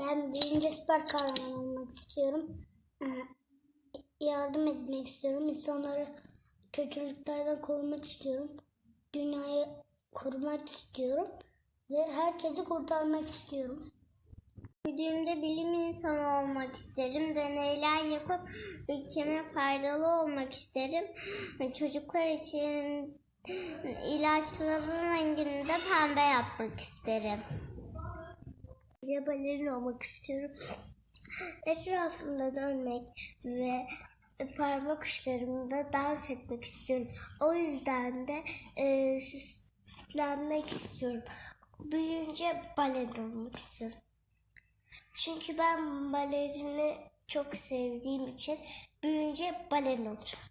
Ben birinci süper kahraman olmak istiyorum. Ee, yardım etmek istiyorum. İnsanları kötülüklerden korumak istiyorum. Dünyayı korumak istiyorum. Ve herkesi kurtarmak istiyorum. Büyüdüğümde bilim insanı olmak isterim. Deneyler yapıp ülkeme faydalı olmak isterim. Çocuklar için ilaçların rengini de pembe yapmak isterim. Balerin olmak istiyorum. Etrafımda dönmek ve parmak uçlarımda dans etmek istiyorum. O yüzden de e, süslenmek istiyorum. Büyüyünce balerin olmak istiyorum. Çünkü ben balerini çok sevdiğim için büyüyünce balerin olacağım.